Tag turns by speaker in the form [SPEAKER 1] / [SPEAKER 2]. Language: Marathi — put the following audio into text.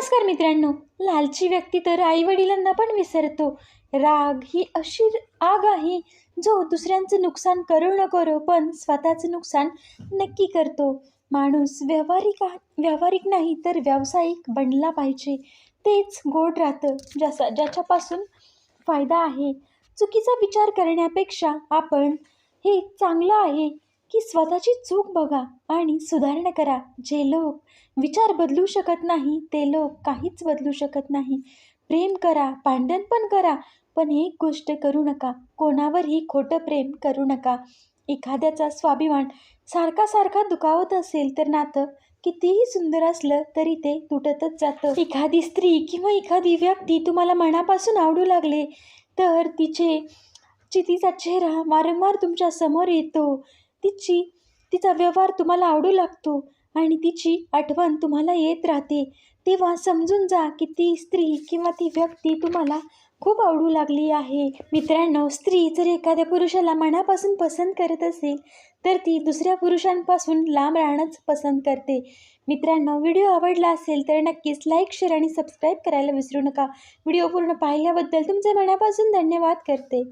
[SPEAKER 1] नमस्कार मित्रांनो. लालची व्यक्ती तर आई वडिलांना पण विसरतो. राग ही अशी आग आहे जो दुसऱ्यांचं नुकसान करू न करो पण स्वतःचं नुकसान नक्की करतो. माणूस व्यावहारिक व्यावहारिक नाही तर व्यावसायिक बनला पाहिजे. तेच गोड राहतं ज्याचा ज्याच्यापासून फायदा आहे. चुकीचा विचार करण्यापेक्षा आपण हे चांगलं आहे. की स्वतःची चूक बघा आणि सुधारणा करा. जे लोक विचार बदलू शकत नाही ते लोक काहीच बदलू शकत नाही. प्रेम करा भांडण पण करा पण एक गोष्ट करू नका. कोणावरही खोटं प्रेम करू नका. एखाद्याचा स्वाभिमान सारखा सारखा दुखावत असेल तर नातं कितीही सुंदर असलं तरी ते तुटतच जातं. एखादी स्त्री किंवा एखादी व्यक्ती तुम्हाला मनापासून आवडू लागले तर तिचे ची तिचा चेहरा वारंवार तुमच्यासमोर येतो. तिची तिचा व्यवहार तुम्हाला आवडू लागतो आणि तिची आठवण तुम्हाला येत राहते. तेव्हा समजून जा की ती स्त्री किंवा ती व्यक्ती तुम्हाला खूप आवडू लागली आहे. मित्रांनो स्त्री जर एखाद्या पुरुषाला मनापासून पसंत करत असेल तर ती दुसऱ्या पुरुषांपासून लांब राहणंच पसंत करते. मित्रांनो व्हिडिओ आवडला असेल तर नक्कीच लाईक शेअर आणि सबस्क्राईब करायला विसरू नका. व्हिडिओ पूर्ण पाहिल्याबद्दल तुमचे मनापासून धन्यवाद करते.